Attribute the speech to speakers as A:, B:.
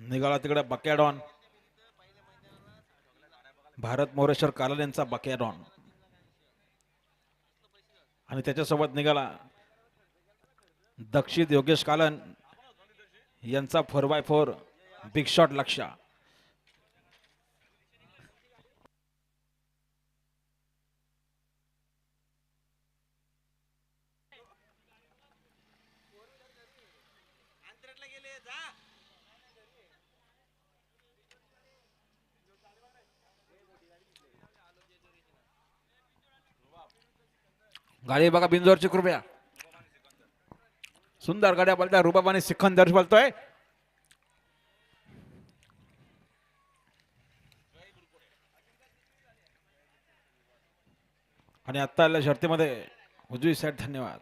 A: निघाला तिकडे बकॅडॉन. भारत मोरेश्वर कालाल यांचा बकॅडॉन. आणि त्याच्यासोबत निघाला दक्षित योगेश कालन यांचा four by four big shot लक्ष गाडी बघा बिंजोरची कृपया. सुंदर गाड्या बोलताय रुबाबाने सिखंदर बोलतोय. आणि आत्ता आलेल्या शर्तीमध्ये उजवी साईड धन्यवाद.